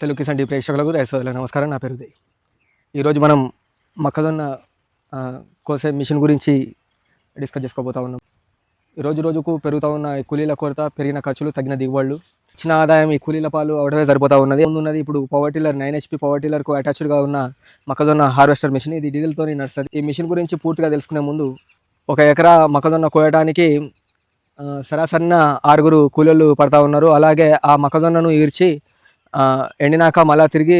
Telugu Kisan tea ప్రేక్షకులకు రైతులకు నమస్కారం. నా పేరు ఈరోజు మనం మొక్కజొన్న కోసే మిషన్ గురించి డిస్కస్ చేసుకోబోతా ఉన్నాం. ఈ రోజు రోజుకు పెరుగుతూ ఉన్న ఈ కూలీల కొరత పెరిగిన ఖర్చులు తగిన దిగుబడులు ఇచ్చిన ఆదాయం ఈ కూలీల పాలు అవడమే సరిపోతా ఉన్నది. ఉన్నది ఇప్పుడు power tiller nine HP power టిల్లర్కు అటాచ్డ్గా ఉన్న మొక్కజొన్న హార్వెస్టర్ మిషన్ ఇది డీజిల్తో నడుస్తుంది. ఈ మిషన్ గురించి పూర్తిగా తెలుసుకునే ముందు ఒక ఎకరా మొక్కజొన్న కోయడానికి సరాసరిన ఆరుగురు కూలీలు పడతా ఉన్నారు. అలాగే ఆ మొక్కజొన్నను ఈర్చి ఎండినాక మళ్ళీ తిరిగి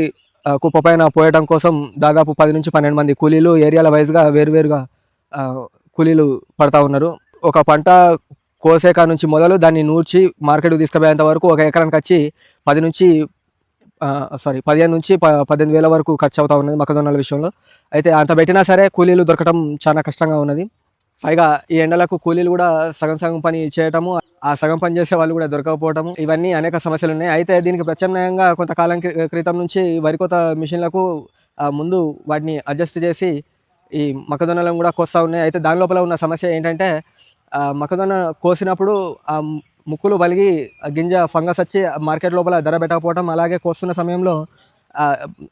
కుప్ప పైన పోయడం కోసం దాదాపు పది నుంచి పన్నెండు మంది కూలీలు ఏరియాల వైజ్గా వేరువేరుగా కూలీలు పడతా ఉన్నారు. ఒక పంట కోసేక నుంచి మొదలు దాన్ని నూర్చి మార్కెట్కి తీసుకుపోయేంత వరకు ఒక ఎకరానికి వచ్చి పది నుంచి సారీ పదిహేను నుంచి ప పద్దెనిమిది వేల వరకు ఖర్చు అవుతా ఉన్నది మొక్కజొన్నల విషయంలో. అయితే అంత పెట్టినా సరే కూలీలు దొరకడం చాలా కష్టంగా ఉన్నది. పైగా ఈ ఎండలకు కూలీలు కూడా సగం సగం పని చేయటము ఆ సగం పని చేసే వాళ్ళు కూడా దొరకకపోవటము ఇవన్నీ అనేక సమస్యలు ఉన్నాయి. అయితే దీనికి ప్రత్యామ్నాయంగా కొంతకాలం క్రి- క్రితం నుంచి వరి కోత మిషన్లకు ముందు వాటిని అడ్జస్ట్ చేసి ఈ మొక్కజొన్నలను కూడా కోస్తూ ఉన్నాయి. అయితే దాని లోపల ఉన్న సమస్య ఏంటంటే మొక్కజొన్న కోసినప్పుడు ఆ ముక్కులు వలిగి గింజ ఫంగస్ వచ్చి మార్కెట్ లోపల ధర పెట్టకపోవడం అలాగే కోస్తున్న సమయంలో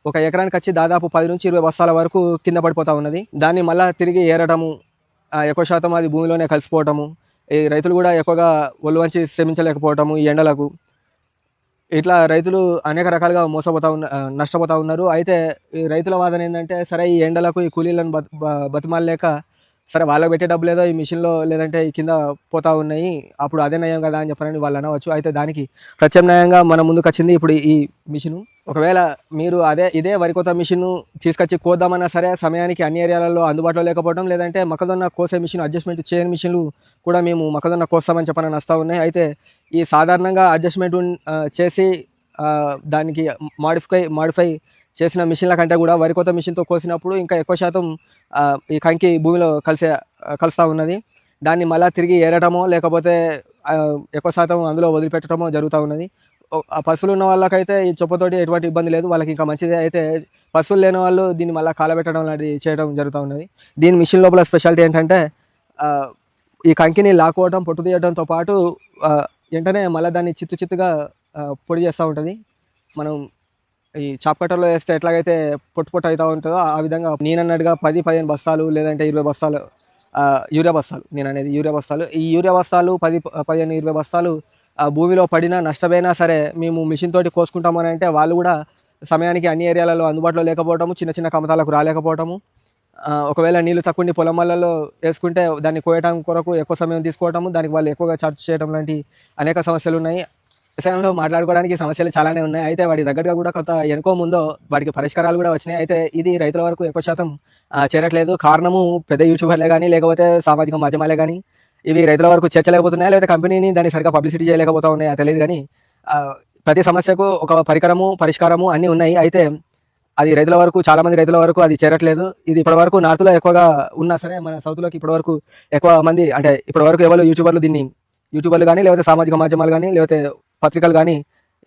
ఒక ఎకరానికి వచ్చి దాదాపు పది నుంచి ఇరవై బస్తాల వరకు కింద పడిపోతూ ఉన్నది. దాన్ని మళ్ళీ తిరిగి ఏరడము ఎక్కువ శాతం అది భూమిలోనే కలిసిపోవటము. ఈ రైతులు కూడా ఎక్కువగా ఒళ్ళు వంచి శ్రమించలేకపోవటము ఈ ఎండలకు. ఇట్లా రైతులు అనేక రకాలుగా మోసపోతా ఉన్న నష్టపోతూ ఉన్నారు. అయితే ఈ రైతుల వాదన ఏంటంటే సరే ఈ ఎండలకు ఈ కూలీలను బతు బతిమాలలేక సరే వాళ్ళకి పెట్టే డబ్బులు ఏదో ఈ మిషన్లో లేదంటే కింద పోతా ఉన్నాయి అప్పుడు అదే నయం కదా అని చెప్పారని వాళ్ళు అనవచ్చు. అయితే దానికి ప్రత్యామ్నాయంగా మన ముందుకు వచ్చింది ఇప్పుడు ఈ మిషను. ఒకవేళ మీరు అదే ఇదే వరి కోత మిషన్ తీసుకొచ్చి కోద్దామన్నా సరే సమయానికి అన్ని ఏరియాలలో అందుబాటులో లేకపోవడం లేదంటే మొక్కజొన్న కోసే మిషన్ అడ్జస్ట్మెంట్ చేయని మిషన్లు కూడా మేము మొక్కజొన్న కోస్తామని చెప్పని వస్తూ ఉన్నాయి. అయితే ఈ సాధారణంగా అడ్జస్ట్మెంట్ చేసి దానికి మాడిఫై మాడిఫై చేసిన మిషన్ల కంటే కూడా వరి కోత మిషన్తో కోసినప్పుడు ఇంకా ఎక్కువ శాతం ఈ కంకి భూమిలో కలిసే కలుస్తూ ఉన్నది. దాన్ని మళ్ళీ తిరిగి ఏరటమో లేకపోతే ఎక్కువ శాతం అందులో వదిలిపెట్టడమో జరుగుతూ ఉన్నది. ఆ పశువులు ఉన్న వాళ్ళకైతే ఈ చొప్పతోటి ఎటువంటి ఇబ్బంది లేదు. వాళ్ళకి ఇంకా మంచిదే అయితే పశువులు లేని వాళ్ళు దీన్ని మళ్ళీ కాలబెట్టడం లాంటివి చేయడం జరుగుతూ ఉన్నది. దీని మిషన్ లోపల స్పెషాలిటీ ఏంటంటే ఈ కంకిని లాక్కోవడం పొట్టు తీయడంతో పాటు వెంటనే మళ్ళీ దాన్ని చిత్తు చిత్తుగా పొడి చేస్తూ ఉంటుంది. మనం ఈ చాప్ కట్టర్లో వేస్తే ఎట్లాగైతే పొట్టు పొట్టు అవుతూ ఉంటుందో ఆ విధంగా నేను అన్నట్టుగా పది పదిహేను బస్తాలు లేదంటే ఇరవై బస్తాలు యూరియా బస్తాలు నేను అనేది యూరియా బస్తాలు. ఈ యూరియా బస్తాలు పది పదిహేను ఇరవై బస్తాలు భూమిలో పడినా నష్టపోయినా సరే మేము మిషన్ తోటి కోసుకుంటామని అంటే వాళ్ళు కూడా సమయానికి అన్ని ఏరియాలలో అందుబాటులో లేకపోవటము చిన్న చిన్న కమతాలకు రాలేకపోవటము. ఒకవేళ నీళ్ళు తక్కువ పొలమల్లలో వేసుకుంటే దాన్ని కోయటం కొరకు ఎక్కువ సమయం తీసుకోవటము దానికి వాళ్ళు ఎక్కువగా చార్జ్ చేయడం లాంటి అనేక సమస్యలు ఉన్నాయి. విషయంలో మాట్లాడుకోవడానికి సమస్యలు చాలానే ఉన్నాయి. అయితే వాటి దగ్గరగా కూడా కొంత ఎనుకో ముందో వాటికి పరిష్కారాలు కూడా వచ్చినాయి. అయితే ఇది రైతుల వరకు ఎక్కువ శాతం చేరట్లేదు. కారణము పెద్ద యూట్యూబర్లే కానీ లేకపోతే సామాజిక మాధ్యమాలే కానీ ఇవి రైతుల వరకు చేర్చలేకపోతున్నాయి? లేదా కంపెనీని దాన్ని సరిగ్గా పబ్లిసిటీ చేయలేకపోతా ఉన్నాయా? తెలియదు కానీ ప్రతి సమస్యకు ఒక పరికరము పరిష్కారము అన్నీ ఉన్నాయి. అయితే అది రైతుల వరకు చాలా మంది రైతుల వరకు అది చేరట్లేదు. ఇది ఇప్పటి వరకు నార్త్లో ఎక్కువగా ఉన్నా సరే మన సౌత్లోకి ఇప్పటి వరకు ఎక్కువ మంది అంటే ఇప్పటి వరకు ఎవరు యూట్యూబర్లు దీన్ని యూట్యూబర్లు కానీ లేకపోతే సామాజిక మాధ్యమాలు కానీ లేకపోతే పత్రికలు కానీ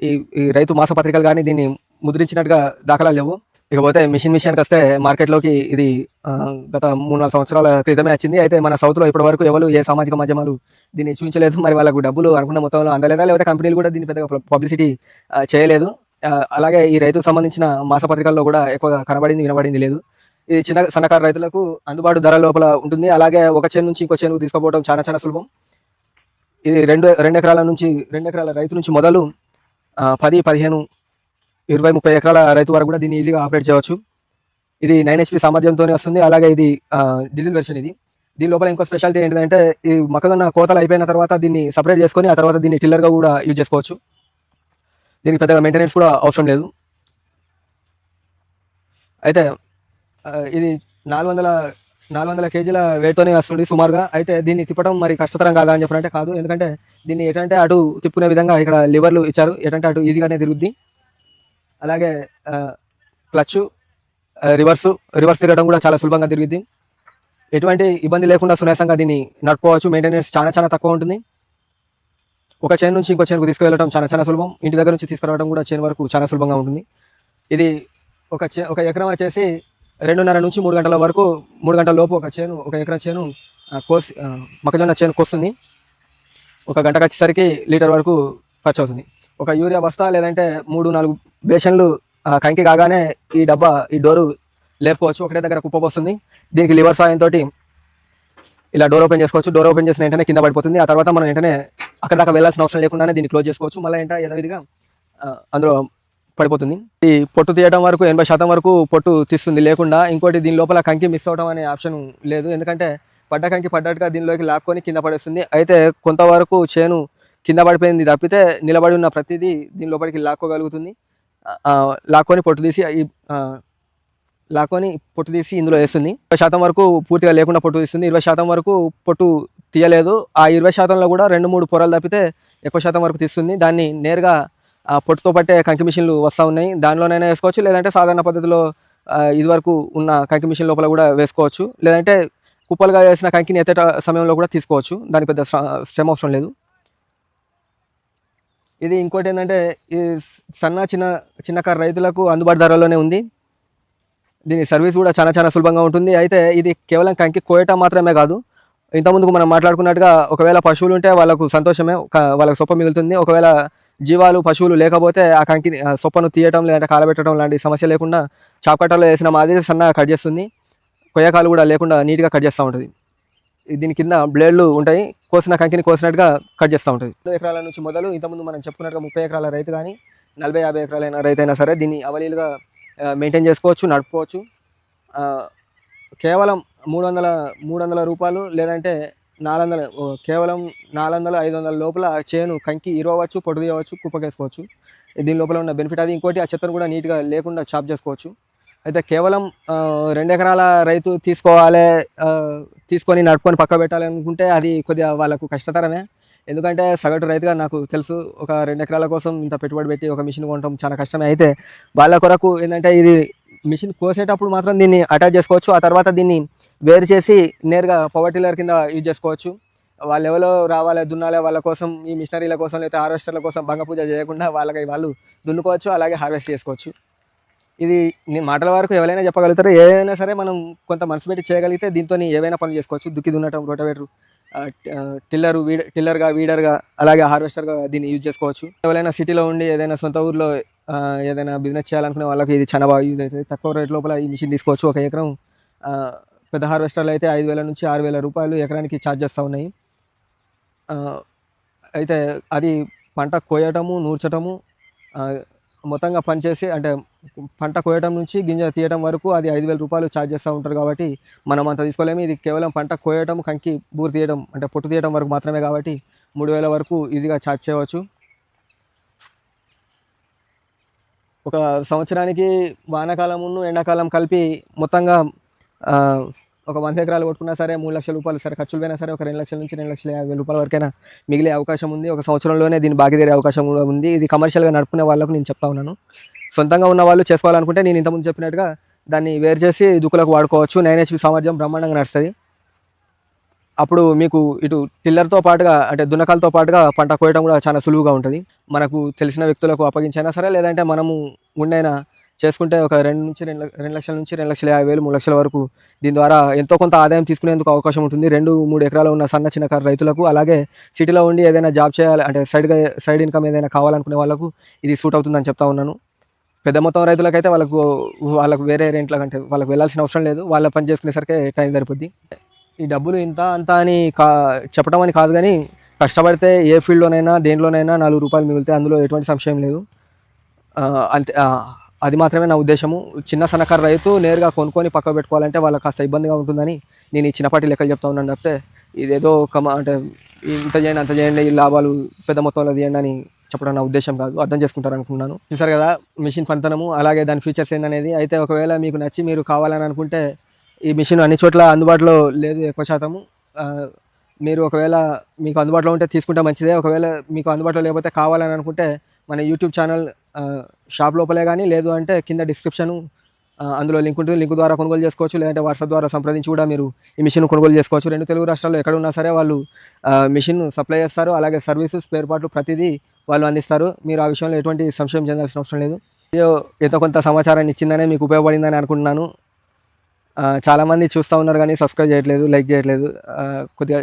ఈ ఈ రైతు మాసపత్రికలు కానీ దీన్ని ముద్రించినట్టుగా దాఖలాలు లేవు. ఇకపోతే మిషన్ మిషన్కి వస్తే మార్కెట్లోకి ఇది గత మూడు నాలుగు సంవత్సరాల క్రితమే వచ్చింది. అయితే మన సౌత్లో ఇప్పటి వరకు ఎవరు ఏ సామాజిక మాధ్యమాలు దీన్ని చూపించలేదు మరి వాళ్ళకు డబ్బులు అనుకున్న మొత్తంలో అందలేదా? లేకపోతే కంపెనీలు కూడా దీన్ని పెద్దగా పబ్లిసిటీ చేయలేదు. అలాగే ఈ రైతుకు సంబంధించిన మాసపత్రికల్లో కూడా ఎక్కువగా కనబడింది వినబడింది లేదు. ఇది చిన్న సన్నకారు రైతులకు అందుబాటు ధర లోపల ఉంటుంది. అలాగే ఒక చేను నుంచి ఇంకో చేనుకు తీసుకుపోవడం చాలా చాలా సులభం. ఇది రెండు రెండు ఎకరాల నుంచి రెండు ఎకరాల రైతు నుంచి మొదలు పది పదిహేను ఇరవై ముప్పై ఎకరాల రైతు వరకు కూడా దీన్ని ఈజీగా ఆపరేట్ చేయవచ్చు. ఇది నైన్ హెచ్పి సామర్థ్యంతోనే వస్తుంది. అలాగే ఇది ఆ, డీజిల్ వెర్షన్ ఇది. దీని లోపల ఇంకో స్పెషాలిటీ ఏంటంటే ఈ మొక్కజొన్న కోతలు అయిపోయిన తర్వాత దీన్ని సపరేట్ చేసుకొని ఆ తర్వాత దీన్ని టిల్లర్గా కూడా యూజ్ చేసుకోవచ్చు. దీనికి పెద్దగా మెయింటెనెన్స్ కూడా అవసరం లేదు. అయితే ఇది నాలుగు వందల నాలుగు వందల కేజీల వెయిట్తోనే వస్తుంది సుమారుగా. అయితే దీన్ని తిప్పడం మరి కష్టతరం కాదా అని చెప్పారంటే కాదు. ఎందుకంటే దీన్ని ఎటంటే అటు తిప్పుకునే విధంగా ఇక్కడ లివర్లు ఇచ్చారు. ఎటంటే అటు ఈజీగానే తిరుగుద్ది. అలాగే క్లచ్ రివర్స్ రివర్స్ తిరగడం కూడా చాలా సులభంగా తిరుగుద్ది. ఎటువంటి ఇబ్బంది లేకుండా సునాయాసంగా దీన్ని నడుపుకోవచ్చు. మెయింటెనెన్స్ చాలా చాలా తక్కువ ఉంటుంది. ఒక చైన్ నుంచి ఇంకో చైన్కు తీసుకువెళ్ళడం చాలా చాలా సులభం. ఇంటి దగ్గర నుంచి తీసుకురావడం కూడా చైన్ వరకు చాలా సులభంగా ఉంటుంది. ఇది ఒక చే ఒక ఎకరం వచ్చేసి రెండున్నర నుంచి మూడు గంటల వరకు మూడు గంటల లోపు ఒక చేను ఒక ఎకరా చేను కోసి మొక్కజొన్న చేను కోస్తుంది. ఒక గంటకు వచ్చేసరికి లీటర్ వరకు ఖర్చు అవుతుంది. ఒక యూరియా బస్తా లేదంటే మూడు నాలుగు బేషన్లు కంకి కాగానే ఈ డబ్బా ఈ డోరు లేపుకోవచ్చు. ఒకటే దగ్గర కుప్ప వస్తుంది దీనికి లివర్ సాయంతో ఇలా డోర్ ఓపెన్ చేసుకోవచ్చు. డోర్ ఓపెన్ చేసిన వెంటనే కింద పడిపోతుంది. ఆ తర్వాత మనం వెంటనే అక్కడ దాకా వెళ్ళాల్సిన అవసరం లేకుండానే దీన్ని క్లోజ్ చేసుకోవచ్చు. మళ్ళీ ఏంటో యథావిధిగా అందులో పడిపోతుంది. ఈ పొట్టు తీయడం వరకు ఎనభై శాతం వరకు పొట్టు తీస్తుంది. లేకుండా ఇంకోటి దీని లోపల కంకి మిస్ అవడం అనే ఆప్షన్ లేదు. ఎందుకంటే పడ్డ కంకి పడ్డట్టుగా దీనిలోకి లాక్కొని కింద పడేస్తుంది. అయితే కొంతవరకు చేను కింద పడిపోయింది తప్పితే నిలబడి ఉన్న ప్రతిదీ దీని లోపలికి లాక్కోగలుగుతుంది. లాక్కొని పొట్టు తీసి ఈ లాక్కొని పొట్టు తీసి ఇందులో వేస్తుంది. ఇరవై శాతం వరకు పూర్తిగా లేకుండా పొట్టు తీస్తుంది. ఇరవై శాతం వరకు పొట్టు తీయలేదు. ఆ ఇరవై శాతంలో కూడా రెండు మూడు పొరలు తప్పితే ఎక్కువ శాతం వరకు తీస్తుంది. దాన్ని నేరుగా ఆ పొట్టుతో పట్టే కంకి మిషన్లు వస్తూ ఉన్నాయి. దానిలోనైనా వేసుకోవచ్చు లేదంటే సాధారణ పద్ధతిలో ఇదివరకు ఉన్న కంకి మిషన్ లోపల కూడా వేసుకోవచ్చు. లేదంటే కుప్పలుగా వేసిన కంకిని ఎత్తేట సమయంలో కూడా తీసుకోవచ్చు. దాని పెద్ద శ్రమ అవసరం లేదు. ఇది ఇంకోటి ఏంటంటే ఈ సన్న చిన్న చిన్నకారు రైతులకు అందుబాటు ధరలోనే ఉంది. దీని సర్వీస్ కూడా చాలా చాలా సులభంగా ఉంటుంది. అయితే ఇది కేవలం కంకి కోయటం మాత్రమే కాదు. ఇంతకుముందుకు మనం మాట్లాడుకున్నట్టుగా ఒకవేళ పశువులు ఉంటే వాళ్ళకు సంతోషమే వాళ్ళకు సొప్ప మిగులుతుంది. ఒకవేళ జీవాలు పశువులు లేకపోతే ఆ కంకి ఆ సొప్పను తీయటం లేదంటే కాలబెట్టడం లాంటి సమస్య లేకుండా చాపకట్టలో వేసిన మాదిరి సన్నగా కట్ చేస్తుంది. కొయ్యకాలు కూడా లేకుండా నీట్గా కట్ చేస్తూ ఉంటుంది. దీని కింద బ్లేడ్లు ఉంటాయి. కోసిన కంకిని కోసినట్టుగా కట్ చేస్తూ ఉంటుంది. రెండు ఎకరాల నుంచి మొదలు ఇంతకుముందు మనం చెప్పుకున్నట్టుగా ముప్పై ఎకరాల రైతు కానీ నలభై యాభై ఎకరాలైన రైతు అయినా సరే దీన్ని అవలీలుగా మెయింటైన్ చేసుకోవచ్చు నడుపుకోవచ్చు. కేవలం మూడు వందల మూడు వందల రూపాయలు లేదంటే నాలుగు వందల కేవలం నాలుగు వందల ఐదు వందల లోపల చేను కంకి ఇరవచ్చు పొట్టు తీయవచ్చు కుప్పకేసుకోవచ్చు. దీని లోపల ఉన్న బెనిఫిట్ అది ఇంకోటి ఆ చెత్తను కూడా నీట్గా లేకుండా చాప్ చేసుకోవచ్చు. అయితే కేవలం రెండు ఎకరాల రైతు తీసుకోవాలి తీసుకొని నడుపుకొని పక్క పెట్టాలి అనుకుంటే అది కొద్దిగా వాళ్ళకు కష్టతరమే. ఎందుకంటే సగటు రైతుగా నాకు తెలుసు ఒక రెండు ఎకరాల కోసం ఇంత పెట్టుబడి పెట్టి ఒక మిషన్ కొనడం చాలా కష్టమే. అయితే వాళ్ళ కొరకు ఏంటంటే ఇది మిషన్ కోసేటప్పుడు మాత్రం దీన్ని అటాచ్ చేసుకోవచ్చు ఆ తర్వాత దీన్ని వేరు చేసి నేరుగా పవర్ టిల్లర్ కింద యూజ్ చేసుకోవచ్చు. వాళ్ళు ఎవరో రావాలి దున్నాలి వాళ్ళ కోసం ఈ మిషనరీల కోసం లేకపోతే హార్వెస్టర్ల కోసం భంగ పూజ చేయకుండా వాళ్ళకి వాళ్ళు దున్నుకోవచ్చు అలాగే హార్వెస్ట్ చేసుకోవచ్చు. ఇది నేను మాటల వరకు ఎవరైనా చెప్పగలుగుతారు ఏదైనా సరే మనం కొంత మనసు పెట్టి చేయగలిగితే దీంతో ఏవైనా పనులు చేసుకోవచ్చు. దుక్కి దున్నటం రోటవేటర్ టిల్లర్ వీడ టిల్లర్గా వీడర్గా అలాగే హార్వెస్టర్గా దీన్ని యూజ్ చేసుకోవచ్చు. ఎవరైనా సిటీలో ఉండి ఏదైనా సొంత ఊర్లో ఏదైనా బిజినెస్ చేయాలనుకునే వాళ్ళకి ఇది చాలా బాగా యూజ్ అవుతుంది. తక్కువ రేట్ లోపల ఈ మిషన్ తీసుకోవచ్చు. ఒక ఎకరం పెద్ద హార్వెస్టర్లు అయితే ఐదు వేల నుంచి ఆరు వేల రూపాయలు ఎకరానికి ఛార్జ్ చేస్తూ ఉన్నాయి. అయితే అది పంట కోయటము నూర్చటము మొత్తంగా పనిచేసి అంటే పంట కోయటం నుంచి గింజ తీయటం వరకు అది ఐదు వేల రూపాయలు ఛార్జ్ చేస్తూ ఉంటారు కాబట్టి మనం అంత తీసుకోలేము. ఇది కేవలం పంట కోయటం కంకి బూరు తీయడం అంటే పొట్టు తీయడం వరకు మాత్రమే కాబట్టి మూడు వేల వరకు ఈజీగా ఛార్జ్ చేయవచ్చు. ఒక సంవత్సరానికి వానాకాలమును ఎండాకాలం కలిపి మొత్తంగా ఒక వంద ఎకరాలు కొట్టుకున్నా సరే మూడు లక్షల రూపాయలు సరే ఖర్చులు పోయినా సరే ఒక రెండు లక్షల నుంచి రెండు లక్షల యాభై రూపాయల వరకైనా మిగిలే అవకాశం ఉంది. ఒక సంవత్సరంలోనే దీన్ని బాగా తీరే అవకాశం కూడా ఉంది. ఇది కమర్షియల్గా నడుపుకునే వాళ్ళకు నేను చెప్తా ఉన్నాను. సొంతంగా ఉన్న వాళ్ళు చేసుకోవాలనుకుంటే నేను ఇంతకుముందు చెప్పినట్టుగా దాన్ని వేరు చేసి దుక్కులకు వాడుకోవచ్చు. నైన్ హెచ్పి సామర్థ్యం బ్రహ్మాండంగా నడుస్తుంది. అప్పుడు మీకు ఇటు టిల్లర్తో పాటుగా అంటే దున్నకాలతో పాటుగా పంట కోయడం కూడా చాలా సులువుగా ఉంటుంది. మనకు తెలిసిన వ్యక్తులకు అప్పగించైనా సరే లేదంటే మనము ఉండైనా చేసుకుంటే ఒక రెండు నుంచి రెండు రెండు లక్షల నుంచి రెండు లక్షల యాభై వేలు మూడు లక్షల వరకు దీని ద్వారా ఎంతో కొంత ఆదాయం తీసుకునేందుకు అవకాశం ఉంటుంది. రెండు మూడు ఎకరాలు ఉన్న సన్న చిన్నకారు రైతులకు అలాగే సిటీలో ఉండి ఏదైనా జాబ్ చేయాలి అంటే సైడ్గా సైడ్ ఇన్కమ్ ఏదైనా కావాలనుకునే వాళ్ళకు ఇది సూట్ అవుతుందని చెప్తా ఉన్నాను. పెద్ద మొత్తం రైతులకైతే వాళ్ళకు వాళ్ళకు వేరే రెంట్ల కంటే వాళ్ళకి వెళ్ళాల్సిన అవసరం లేదు. వాళ్ళ పని చేసుకునేసరికి టైం సరిపోద్ది. ఈ డబ్బులు ఇంత అంత అని కా చెప్పడం అని కాదు కానీ కష్టపడితే ఏ ఫీల్డ్లోనైనా దేంట్లోనైనా నాలుగు రూపాయలు మిగిలితే అందులో ఎటువంటి సంశయం లేదు. అంతే అది మాత్రమే నా ఉద్దేశము. చిన్న సన్నకారు రైతు నేరుగా కొనుక్కొని పక్క పెట్టుకోవాలంటే వాళ్ళకి కాస్త ఇబ్బందిగా ఉంటుందని నేను ఈ చిన్నపాటి లెక్కలు చెప్తా ఉన్నాను తప్పితే ఇదేదో కమ అంటే ఇంత చేయండి అంత చేయండి ఈ లాభాలు పెద్ద మొత్తంలో తీయండి అని చెప్పడం నా ఉద్దేశం కాదు. అర్థం చేసుకుంటారు అనుకున్నాను చూసారు కదా మిషన్ పనితనము అలాగే దాని ఫీచర్స్ ఏందనేది. అయితే ఒకవేళ మీకు నచ్చి మీరు కావాలని అనుకుంటే ఈ మిషన్ అన్ని చోట్ల అందుబాటులో లేదు ఎక్కువ శాతము. మీరు ఒకవేళ మీకు అందుబాటులో ఉంటే తీసుకుంటే మంచిదే. ఒకవేళ మీకు అందుబాటులో లేకపోతే కావాలని అనుకుంటే మన యూట్యూబ్ ఛానల్ షాప్ లోపలే కానీ లేదు అంటే కింద డిస్క్రిప్షన్ అందులో లింక్ ఉంటుంది. లింక్ ద్వారా కొనుగోలు చేసుకోవచ్చు. లేదంటే వాట్సాప్ ద్వారా సంప్రదించి కూడా మీరు ఈ మిషన్ కొనుగోలు చేసుకోవచ్చు. రెండు తెలుగు రాష్ట్రాల్లో ఎక్కడ ఉన్నా సరే వాళ్ళు మిషన్ సప్లై చేస్తారు. అలాగే సర్వీసు స్పేర్ పార్ట్లు ప్రతిదీ వాళ్ళు అందిస్తారు. మీరు ఆ విషయంలో ఎటువంటి సంశయం చెందాల్సిన అవసరం లేదు. ఎంత ఎంతో కొంత సమాచారాన్ని ఇచ్చిందనే మీకు ఉపయోగపడిందని అనుకుంటున్నాను. చాలామంది చూస్తూ ఉన్నారు కానీ సబ్స్క్రైబ్ చేయట్లేదు లైక్ చేయట్లేదు. కొద్దిగా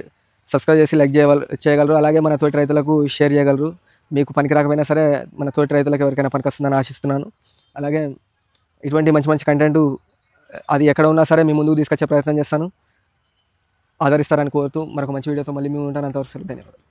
సబ్స్క్రైబ్ చేసి లైక్ చేయగల చేయగలరు. అలాగే మన తోటి రైతులకు షేర్ చేయగలరు. మీకు పనికి రాకపోయినా సరే మన తోటి రైతులకు ఎవరికైనా పనికి వస్తుందని ఆశిస్తున్నాను. అలాగే ఇటువంటి మంచి మంచి కంటెంట్ అది ఎక్కడ ఉన్నా సరే మీ ముందుకు తీసుకొచ్చే ప్రయత్నం చేస్తాను. ఆదరిస్తారని కోరుతూ మరొక మంచి వీడియోతో మళ్ళీ మేము ఉంటాను అంతవరకు ధన్యవాదాలు.